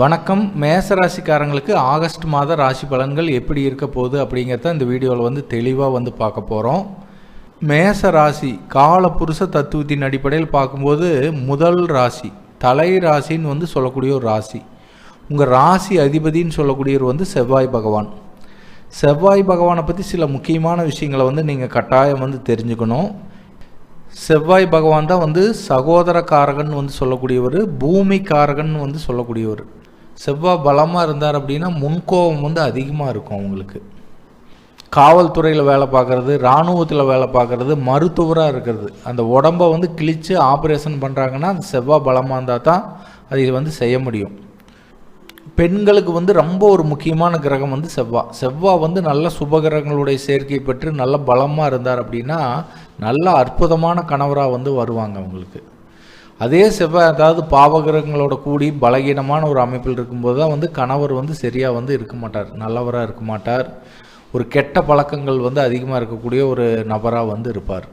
வணக்கம். மேச ராசிக்காரங்களுக்கு ஆகஸ்ட் மாத ராசி பலன்கள் எப்படி இருக்க போகுது அப்படிங்கிறத இந்த வீடியோவில் வந்து தெளிவாக வந்து பார்க்க போகிறோம் மேச ராசி கால புருஷ தத்துவத்தின் அடிப்படையில் பார்க்கும்போது முதல் ராசி தலை ராசின்னு வந்து சொல்லக்கூடிய ஒரு ராசி. உங்கள் ராசி அதிபதின்னு சொல்லக்கூடியவர் வந்து செவ்வாய் பகவான். செவ்வாய் பகவானை பற்றி சில முக்கியமான விஷயங்களை வந்து நீங்கள் கட்டாயம் வந்து தெரிஞ்சுக்கணும். செவ்வாய் பகவான் தான் வந்து சகோதர காரகன் வந்து சொல்லக்கூடியவர் பூமி காரகன் வந்து சொல்லக்கூடியவர். செவ்வாய் பலமாக இருந்தார் அப்படின்னா முன்கோபம் வந்து அதிகமாக இருக்கும் அவங்களுக்கு. காவல்துறையில் வேலை பார்க்குறது இராணுவத்தில் வேலை பார்க்குறது மருத்துவராக இருக்கிறது. அந்த உடம்பை வந்து கிழித்து ஆப்ரேஷன் பண்ணுறாங்கன்னா அந்த செவ்வாய் பலமாக இருந்தால் தான் அதை வந்து செய்ய முடியும். பெண்களுக்கு வந்து ரொம்ப ஒரு முக்கியமான கிரகம் வந்து செவ்வாய் செவ்வாய் வந்து நல்ல சுபகிரகங்களுடைய சேர்க்கை பெற்று நல்ல பலமாக இருந்தார் அப்படின்னா நல்ல அற்புதமான கணவராக வந்து வருவாங்க அவங்களுக்கு. அதே செவ்வாய் அதாவது பாவகிரகங்களோட கூடி பலகீனமான ஒரு அமைப்பில் இருக்கும்போது தான் வந்து கணவர் வந்து சரியாக வந்து இருக்க மாட்டார். நல்லவராக இருக்க மாட்டார். ஒரு கெட்ட பழக்கங்கள் வந்து அதிகமாக இருக்கக்கூடிய ஒரு நபராக வந்து இருப்பார்.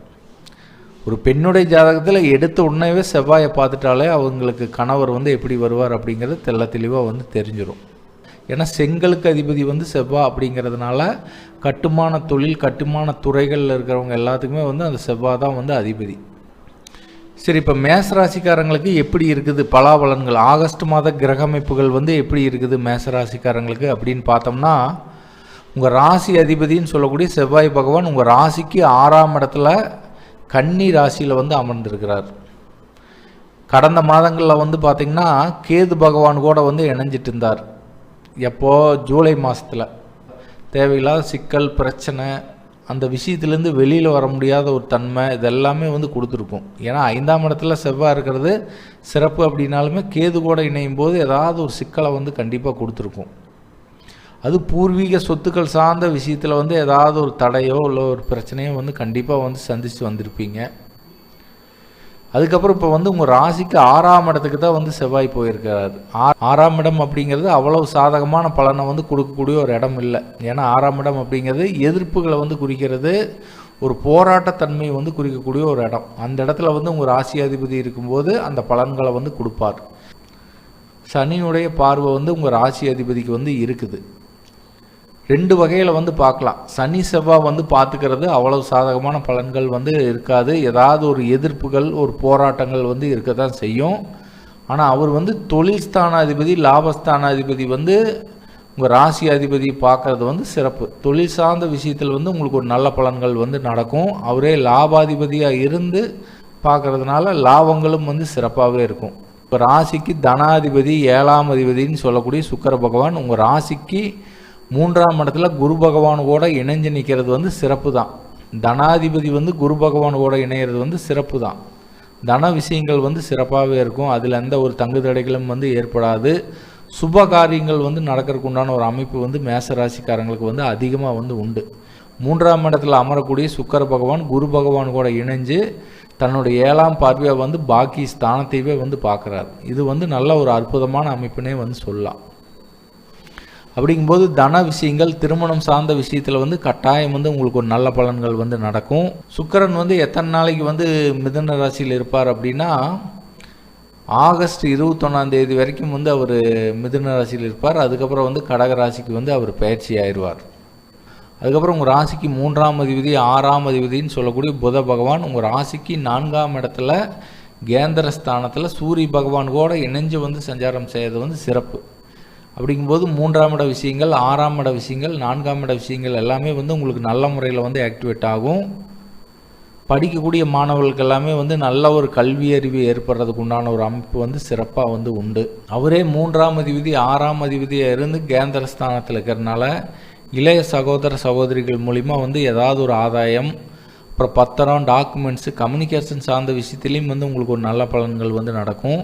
ஒரு பெண்ணுடைய ஜாதகத்தில் எடுத்த உடனேவே செவ்வாயை பார்த்துட்டாலே அவங்களுக்கு கணவர் வந்து எப்படி வருவார் அப்படிங்கிறது தெள்ள தெளிவாக வந்து தெரிஞ்சிடும் ஏன்னா செங்கலுக்கு அதிபதி வந்து செவ்வாய் அப்படிங்கிறதுனால கட்டுமான தொழில் கட்டுமான துறைகளில் இருக்கிறவங்க எல்லாத்துக்குமே வந்து அந்த செவ்வாய் தான் வந்து அதிபதி. சரி இப்போ மேசராசிக்காரங்களுக்கு எப்படி இருக்குது பலாபலன்கள்? ஆகஸ்ட் மாத கிரக அமைப்புகள் வந்து எப்படி இருக்குது மேசராசிக்காரங்களுக்கு அப்படின்னு பார்த்தோம்னா உங்கள் ராசி அதிபதின்னு சொல்லக்கூடிய செவ்வாய் பகவான் உங்கள் ராசிக்கு ஆறாம் இடத்துல கன்னி ராசியில் வந்து அமர்ந்திருக்கிறார். கடந்த மாதங்களில் வந்து பார்த்திங்கன்னா கேது பகவான் கூட வந்து இணைஞ்சிட்டு இருந்தார். எப்போ? ஜூலை மாதத்தில் தேவையில்லாத சிக்கல் பிரச்சனை அந்த விஷயத்துலேருந்து வெளியில் வர முடியாத ஒரு தன்மை இதெல்லாமே வந்து கொடுத்துருக்கும். ஏன்னா ஐந்தாம் இடத்துல செவ்வாய் இருக்கிறது சிறப்பு அப்படின்னாலுமே கேது கூட இணையும் போது ஏதாவது ஒரு சிக்கலை வந்து கண்டிப்பாக கொடுத்துருக்கும். அது பூர்வீக சொத்துக்கள் சார்ந்த விஷயத்தில் வந்து ஏதாவது ஒரு தடையோ இல்லை ஒரு பிரச்சனையோ வந்து கண்டிப்பாக வந்து சந்தித்து வந்திருப்பீங்க. அதுக்கப்புறம் இப்போ வந்து உங்கள் ராசிக்கு ஆறாம் இடத்துக்கு தான் வந்து செவ்வாய் போயிருக்கிறார் ஆறாம் இடம் அப்படிங்கிறது அவ்வளவு சாதகமான பலனை வந்து கொடுக்கக்கூடிய ஒரு இடம் இல்லை. ஏன்னா ஆறாம் இடம் அப்படிங்கிறது எதிர்ப்புகளை வந்து குறிக்கிறது ஒரு போராட்டத்தன்மையை வந்து குறிக்கக்கூடிய ஒரு இடம். அந்த இடத்துல வந்து உங்கள் ராசி அதிபதி இருக்கும்போது அந்த பலன்களை வந்து கொடுப்பார். சனியுடைய பார்வை வந்து உங்கள் ராசி அதிபதிக்கு வந்து இருக்குது. ரெண்டு வகையில் வந்து பார்க்கலாம். சனி செவ்வாய் வந்து பார்த்துக்கிறது அவ்வளவு சாதகமான பலன்கள் வந்து இருக்காது. ஏதாவது ஒரு எதிர்ப்புகள் ஒரு போராட்டங்கள் வந்து இருக்க தான் செய்யும். ஆனால் அவர் வந்து தொழில் ஸ்தானாதிபதி லாபஸ்தானாதிபதி வந்து உங்கள் ராசி அதிபதி பார்க்குறது வந்து சிறப்பு. தொழில் சார்ந்த விஷயத்தில் வந்து உங்களுக்கு ஒரு நல்ல பலன்கள் வந்து நடக்கும். அவரே லாபாதிபதியாக இருந்து பார்க்கறதுனால லாபங்களும் வந்து சிறப்பாகவே இருக்கும். இப்போ ராசிக்கு தனாதிபதி ஏழாம் அதிபதின்னு சொல்லக்கூடிய சுக்கர பகவான் உங்கள் ராசிக்கு மூன்றாம் இடத்துல குரு பகவானோட இணைஞ்சு நிற்கிறது வந்து சிறப்பு தான் தனாதிபதி வந்து குரு பகவானோட இணையிறது வந்து சிறப்பு தான் தன விஷயங்கள் வந்து சிறப்பாகவே இருக்கும். அதில் எந்த ஒரு தங்கு தடைகளும் வந்து ஏற்படாது. சுப காரியங்கள் வந்து நடக்கிறதுக்கு உண்டான ஒரு அமைப்பு வந்து மேச ராசிக்காரங்களுக்கு வந்து அதிகமாக வந்து உண்டு. மூன்றாம் இடத்துல அமரக்கூடிய சுக்கர பகவான் குரு பகவான் கூட இணைஞ்சு தன்னுடைய ஏழாம் பார்வையை வந்து பாக்கி ஸ்தானத்தையவே வந்து பார்க்குறாரு. இது வந்து நல்ல ஒரு அற்புதமான அமைப்புனே வந்து சொல்லலாம். அப்படிங்கும்போது தன விஷயங்கள் திருமணம் சார்ந்த விஷயத்தில் வந்து கட்டாயம் வந்து உங்களுக்கு ஒரு நல்ல பலன்கள் வந்து நடக்கும். சுக்கிரன் வந்து எத்தனை நாளைக்கு வந்து மிதுன ராசியில் இருப்பார் அப்படின்னா ஆகஸ்ட் இருபத்தொன்னாம் தேதி வரைக்கும் வந்து அவர் மிதுன ராசியில் இருப்பார். அதுக்கப்புறம் வந்து கடக ராசிக்கு வந்து அவர் பயிற்சி ஆயிடுவார். அதுக்கப்புறம் உங்கள் ராசிக்கு மூன்றாம் அதிபதி ஆறாம் அதிபதினு சொல்லக்கூடிய புத பகவான் உங்கள் ராசிக்கு நான்காம் இடத்துல கேந்திர ஸ்தானத்தில் சூரிய பகவான் கூட இணைஞ்சு வந்து சஞ்சாரம் செய்யறது வந்து சிறப்பு. அப்படிங்கும்போது மூன்றாம் இட விஷயங்கள் ஆறாம் இட விஷயங்கள் நான்காம் இட விஷயங்கள் எல்லாமே வந்து உங்களுக்கு நல்ல முறையில் வந்து ஆக்டிவேட் ஆகும். படிக்கக்கூடிய மாணவர்களுக்கு எல்லாமே வந்து நல்ல ஒரு கல்வி அறிவு ஏற்படுறதுக்கு உண்டான ஒரு அமைப்பு வந்து சிறப்பாக வந்து உண்டு. அவரே மூன்றாம் அதிபதி ஆறாம் அதிபதியாக இருந்து கேந்திர ஸ்தானத்தில் இருக்கிறனால இளைய சகோதர சகோதரிகள் மூலிமா வந்து ஏதாவது ஒரு ஆதாயம் அப்புறம் பத்திரம் டாக்குமெண்ட்ஸு கம்யூனிகேஷன் சார்ந்த விஷயத்துலேயும் வந்து உங்களுக்கு ஒரு நல்ல பலன்கள் வந்து நடக்கும்.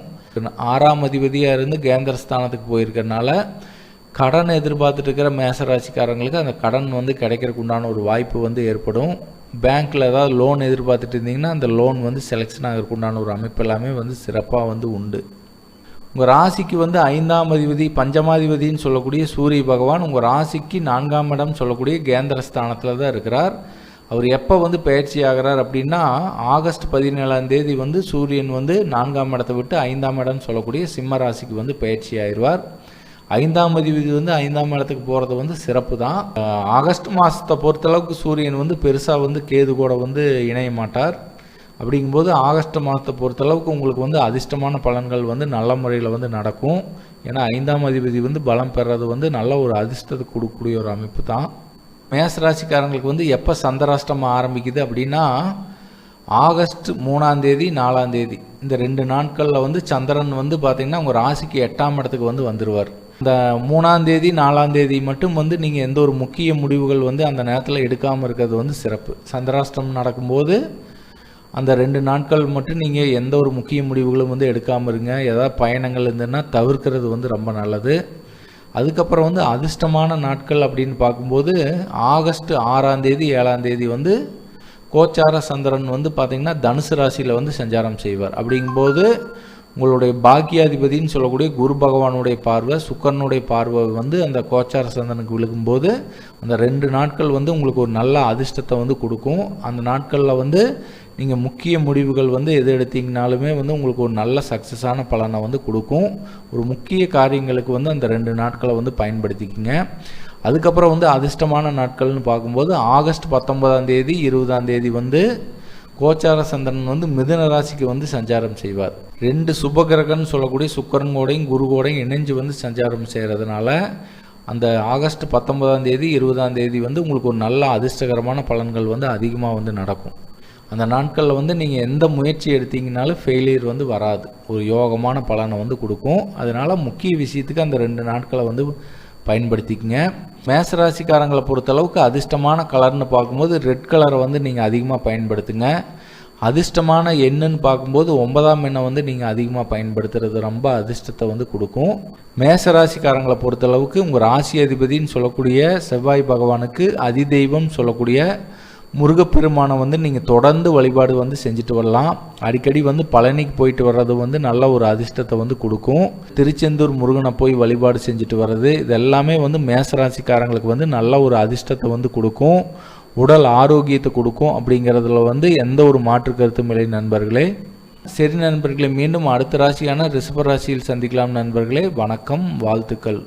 ஆறாம் அதிபதியாக இருந்து கேந்திர ஸ்தானத்துக்கு போயிருக்கனால கடன் எதிர்பார்த்துட்டு இருக்கிற மேசராசிக்காரங்களுக்கு அந்த கடன் வந்து கிடைக்கிறதுக்கு உண்டான ஒரு வாய்ப்பு வந்து ஏற்படும். பேங்க்கில் ஏதாவது லோன் எதிர்பார்த்துட்டு இருந்தீங்கன்னா அந்த லோன் வந்து செலெக்ஷன் ஆகிறதுக்கு உண்டான ஒரு அமைப்பு எல்லாமே வந்து சிறப்பாக வந்து உண்டு. உங்கள் ராசிக்கு வந்து ஐந்தாம் அதிபதி பஞ்சமாதிபதின்னு சொல்லக்கூடிய சூரிய பகவான் உங்கள் ராசிக்கு நான்காம் இடம் சொல்லக்கூடிய கேந்திர ஸ்தானத்தில் தான் இருக்கிறார். அவர் எப்போ வந்து பயிற்சி ஆகிறார் அப்படின்னா ஆகஸ்ட் பதினேழாம் தேதி வந்து சூரியன் வந்து நான்காம் இடத்தை விட்டு ஐந்தாம் இடம்னு சொல்லக்கூடிய சிம்ம ராசிக்கு வந்து பயிற்சி ஆயிடுவார். ஐந்தாம் அதிபதி வந்து ஐந்தாம் இடத்துக்கு போகிறது வந்து சிறப்பு தான். ஆகஸ்ட் மாதத்தை பொறுத்தளவுக்கு சூரியன் வந்து பெருசாக வந்து கேது கூட வந்து இணைய மாட்டார். அப்படிங்கும்போது ஆகஸ்ட் மாதத்தை பொறுத்தளவுக்கு உங்களுக்கு வந்து அதிர்ஷ்டமான பலன்கள் வந்து நல்ல முறையில் வந்து நடக்கும். ஏன்னா ஐந்தாம் அதிபதி வந்து பலம் பெறது வந்து நல்ல ஒரு அதிர்ஷ்டத்தை கொடுக்கக்கூடிய ஒரு அமைப்பு தான். மேசராசிக்காரங்களுக்கு வந்து எப்போ சந்திராஷ்டமம் ஆரம்பிக்குது அப்படின்னா ஆகஸ்ட் மூணாந்தேதி நாலாந்தேதி இந்த ரெண்டு நாட்களில் வந்து சந்திரன் வந்து பார்த்திங்கன்னா உங்கள் ராசிக்கு எட்டாம் இடத்துக்கு வந்து வந்துடுவார் இந்த மூணாந்தேதி நாலாந்தேதி மட்டும் வந்து நீங்கள் எந்த ஒரு முக்கிய முடிவுகள் வந்து அந்த நேரத்தில் எடுக்காமல் இருக்கிறது வந்து சிறப்பு. சந்திராஷ்டிரம் நடக்கும்போது அந்த ரெண்டு நாட்கள் மட்டும் நீங்கள் எந்த ஒரு முக்கிய முடிவுகளும் வந்து எடுக்காமல் இருங்க. ஏதாவது பயணங்கள் இருந்ததுன்னா தவிர்க்கிறது வந்து ரொம்ப நல்லது. அதுக்கப்புறம் வந்து அதிர்ஷ்டமான நாட்கள் அப்படின்னு பார்க்கும்போது ஆகஸ்ட் ஆறாம் தேதி ஏழாம் தேதி வந்து கோச்சார சந்திரன் வந்து பார்த்திங்கன்னா தனுசு ராசியில் வந்து சஞ்சாரம் செய்வார். அப்படிங்கும்போது உங்களுடைய பாக்கியாதிபதின்னு சொல்லக்கூடிய குரு பகவானுடைய பார்வை சுக்கரனுடைய பார்வை வந்து அந்த கோச்சார சந்தனுக்கு விழுகும்போது அந்த ரெண்டு நாட்கள் வந்து உங்களுக்கு ஒரு நல்ல அதிர்ஷ்டத்தை வந்து கொடுக்கும். அந்த நாட்களில் வந்து நீங்கள் முக்கிய முடிவுகள் வந்து எது எடுத்தீங்கனாலுமே வந்து உங்களுக்கு ஒரு நல்ல சக்ஸஸான பலனை வந்து கொடுக்கும். ஒரு முக்கிய காரியங்களுக்கு வந்து அந்த ரெண்டு நாட்களை வந்து பயன்படுத்திக்கிங்க. அதுக்கப்புறம் வந்து அதிர்ஷ்டமான நாட்கள்னு பார்க்கும்போது ஆகஸ்ட் பத்தொன்பதாம் தேதி இருபதாம் தேதி வந்து கோச்சார சந்திரன் வந்து மிதன ராசிக்கு வந்து சஞ்சாரம் செய்வார். ரெண்டு சுபகிரகன்னு சொல்லக்கூடிய சுக்கரன் கோடையும் குரு கோடையும் இணைஞ்சு வந்து சஞ்சாரம் செய்கிறதுனால அந்த ஆகஸ்ட் பத்தொன்பதாம் தேதி இருபதாம் தேதி வந்து உங்களுக்கு ஒரு நல்ல அதிர்ஷ்டகரமான பலன்கள் வந்து அதிகமாக வந்து நடக்கும். அந்த நாட்களில் வந்து நீங்கள் எந்த முயற்சி எடுத்தீங்கனாலும் ஃபெயிலியர் வந்து வராது. ஒரு யோகமான பலனை வந்து கொடுக்கும். அதனால் முக்கிய விஷயத்துக்கு அந்த ரெண்டு நாட்களை வந்து பயன்படுத்திக்கங்க. மேசராசிக்காரங்களை பொறுத்தளவுக்கு அதிர்ஷ்டமான கலர்னு பார்க்கும்போது ரெட் கலரை வந்து நீங்கள் அதிகமாக பயன்படுத்துங்க. அதிர்ஷ்டமான எண்ணுன்னு பார்க்கும்போது ஒன்பதாம் எண்ணை வந்து நீங்கள் அதிகமாக பயன்படுத்துறது ரொம்ப அதிர்ஷ்டத்தை வந்து கொடுக்கும். மேசராசிக்காரங்களை பொறுத்தளவுக்கு உங்கள் ராசி அதிபதின்னு சொல்லக்கூடிய செவ்வாய் பகவானுக்கு அதிதெய்வம் சொல்லக்கூடிய முருகப்பெருமானை வந்து நீங்கள் தொடர்ந்து வழிபாடு வந்து செஞ்சுட்டு வரலாம். அடிக்கடி வந்து பழனிக்கு போயிட்டு வர்றது வந்து நல்ல ஒரு அதிர்ஷ்டத்தை வந்து கொடுக்கும். திருச்செந்தூர் முருகனை போய் வழிபாடு செஞ்சுட்டு வர்றது இது எல்லாமே வந்து மேசராசிக்காரங்களுக்கு வந்து நல்ல ஒரு அதிர்ஷ்டத்தை வந்து கொடுக்கும். உடல் ஆரோக்கியத்தை கொடுக்கும் அப்படிங்கிறதுல வந்து எந்த ஒரு மாற்று கருத்தும் இல்லை நண்பர்களே. சரி நண்பர்களே மீண்டும் அடுத்த ராசியான ரிஷப ராசியில் சந்திக்கலாம் நண்பர்களே. வணக்கம் வாழ்த்துக்கள்.